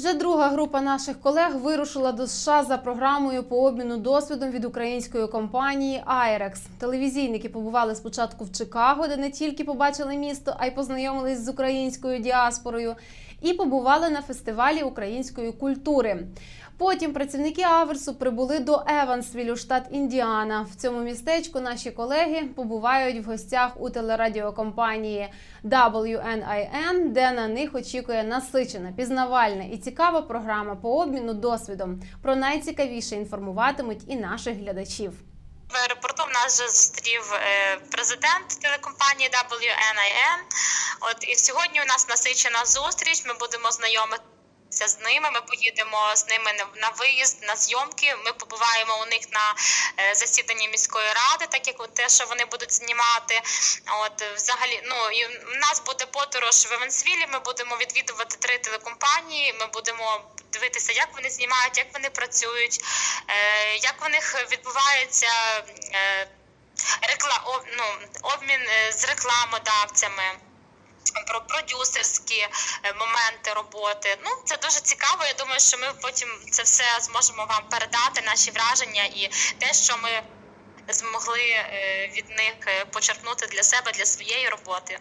Вже друга група наших колег вирушила до США за програмою по обміну досвідом від української компанії Айрекс. Телевізійники побували спочатку в Чикаго, де не тільки побачили місто, а й познайомились з українською діаспорою, і побували на фестивалі української культури. Потім працівники Аверсу прибули до Евансвілю, штат Індіана. В цьому містечку наші колеги побувають в гостях у телерадіокомпанії WNIN, де на них очікує насичена, пізнавальна і цікава програма по обміну досвідом. Про найцікавіше інформуватимуть і наших глядачів. В аеропорту в нас вже зустрів е, президент телекомпанії WNIN. От і сьогодні у нас насичена зустріч. Ми будемо знайомитися з ними. Ми поїдемо з ними на- виїзд, на зйомки. Ми побуваємо у них на е, засіданні міської ради, так як те, що вони будуть знімати. От взагалі, ну і в нас буде подорож в Евансвілі. Ми будемо відвідувати три телекомпанії. Ми будемо дивитися, як вони знімають, як вони працюють, е, як у них відбувається. Е, рекла... ну, обмін з рекламодавцями. Про продюсерські е, моменти роботи. Ну це дуже цікаво. Я думаю, що ми потім це все зможемо вам передати, наші враження і те, що ми змогли е, від них е, почерпнути для себе, для своєї роботи.